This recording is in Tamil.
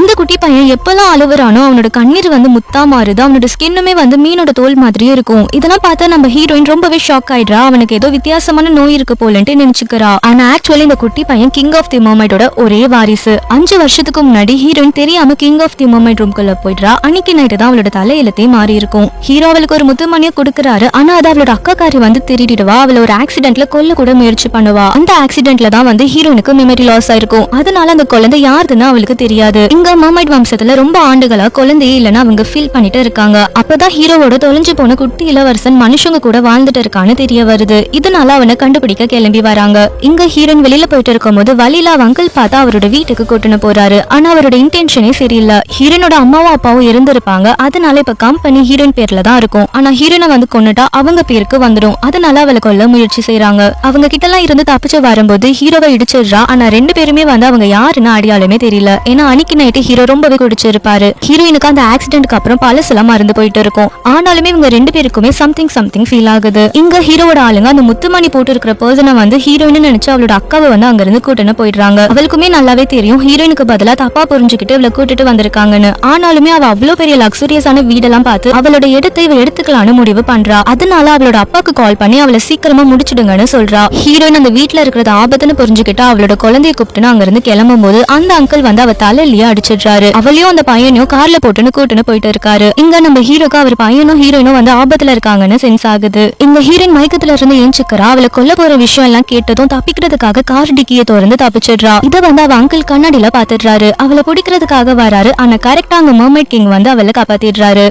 இந்த குட்டி பையன் எப்பெல்லாம் அழுவுறானோ அவனோட கண்ணீர் வந்து முத்தா மாறுது. அவனோட ஸ்கின்னுமே வந்து மீனோட தோல் மாதிரியே இருக்கும். இதெல்லாம் பார்த்தா நம்ம ஹீரோயின் ரொம்பவே ஷாக் ஆயிடுறா. அவனுக்கு ஏதோ வித்தியாசமான நோய் இருக்கு போலன்ட்டு நினைச்சுக்கிறா. ஆனா ஆக்சுவலி இந்த குட்டி பையன் கிங் ஆஃப் தி மோமைட்டோட ஒரே வாரிசு. அஞ்சு வருஷத்துக்கு முன்னாடி ஹீரோயின் தெரியாம கிங் ஆஃப் தி மோமைட் ரூம்குள்ள போயிடுறா. அன்னைக்கு நைட்டு தான் அவளோட தலையிலத்தே மாறி இருக்கும். ஹீரோ அவளுக்கு ஒரு முத்துமணியை கொடுக்குறாரு. ஆனா அது அவளோட அக்காக்காரி வந்து திருடிடுவா. அவளை ஒரு ஆக்சிடென்ட்ல கொல்ல கூட முயற்சி பண்ணுவா. அந்த ஆக்சிடென்ட்ல தான் வந்து ஹீரோனுக்கு மெமரி லாஸ் ஆயிருக்கும். அதனால அந்த குழந்தை யாருதுன்னு அவளுக்கு தெரியாது. இங்க மர்மைட் வம்சத்துல ரொம்ப ஆண்டுகளா குழந்தையே இல்லைன்னு அவங்க ஃபீல் பண்ணிட்டு இருக்காங்க. அப்பதான் ஹீரோவோட தொலைஞ்சு போன குட்டி இளவரசன் மனுஷங்க கூட வாழ்ந்துட்டு இருக்கான்னு தெரிய வருது. இதனால அவனை கண்டுபிடிக்க கிளம்பி வராங்க. இங்க ஹீரோன் வெளியில போயிட்டு இருக்கும்போது வழியில அவ அங்கிள் பார்த்தா அவரோட வீட்டுக்கு கூட்டின்னு போறாரு. ஆனா அவரோட இன்டென்ஷனே சரியில்லை. ஹீரோனோட அம்மாவும் அப்பாவும் இருந்திருப்பாங்க. அதனால இப்ப கம்பெனி ஹீரோயின் பேர்ல தான் இருக்கும். ஆனா ஹீரோனை வந்து கொன்னுட்டா அவங்க பேருக்கு வந்துடும். அதனால அவளை கொல்ல முயற்சி செய்யறாங்க அவங்க கிட்ட எல்லாம் இருந்து தப்பிச்சு வரும்போது ஹீரோவை இடிச்சிடுறா. ஆனா ரெண்டு பேருமே வந்து அவங்க யாருன்னு அடையாளமே தெரியல. ஏன்னா அன்னைக்கு நைட்டு ஹீரோ ரொம்பவே குடிச்சிருப்பாரு. ஹீரோயினுக்கு அந்த ஆக்சிடென்ட்க்கு அப்புறம் பழசெல்லாம் மறந்து போயிட்டு இருக்கும். ஆனாலுமே இவங்க ரெண்டு பேருக்குமே சம்திங் சம்திங் ஃபீல் ஆகுது. இங்க ஹீரோவோட ஆளுங்க அந்த முத்துமணி போட்டு இருக்கிற பர்சனை வந்து ஹீரோயின் நினைச்சு அவளோட அக்காவை வந்து அங்க இருந்து கூட்டணும் போயிடுறாங்க. அவளுக்குமே நல்லாவே தெரியும். ஹீரோயினுக்கு பதிலா தப்பா புரிஞ்சுக்கிட்டு இவளை கூட்டிட்டு வந்திருக்காங்கன்னு. ஆனாலுமே அவ அவ்வளவு பெரிய லக்ஸூரியஸான வீடெல்லாம் பார்த்து அவளோட இடத்தை இவ எடுத்துக்கலாம்னு முடிவு பண்றா. அதனால அவளோட அப்பாக்கு கால் பண்ணி அவளை சீக்கிரமா முடிச்சிடுங்கன்னு சொல்றா. ஹீரோயின் அந்த வீட்ல இருக்கிறது ஆபத்துன்னு புரிஞ்சுக்கிட்டு அவளோட குழந்தைய கூப்பிட்டுன்னு அங்க இருந்து கிளம்பும் போது அந்த அங்கிள் வந்து அவ தலையிலேயே வச்சிடுறாரு அவளையும் அந்த பையனையும் கார்ல போட்டுன்னு கூட்டுன்னு போயிட்டு இருக்காரு. இங்க நம்ம ஹீரோக்கு அவர் பையனும் ஹீரோயினும் வந்து ஆபத்துல இருக்காங்கன்னு சென்ஸ் ஆகுது. இந்த ஹீரோயின் மயக்கத்துல இருந்து ஏஞ்சுக்கிறா. அவளை கொல்ல போற விஷயம் எல்லாம் கேட்டதும் தப்பிக்கிறதுக்காக கார் டிக்கியை திறந்து தப்பிச்சிடுறா. இத வந்து அவ அங்கிள் கண்ணாடியில பாத்துடுறாரு. அவளை பிடிக்கிறதுக்காக வராரு. ஆனா கரெக்டா அங்க மர்மைட் கிங் வந்து அவளை காப்பாத்திடுறாரு.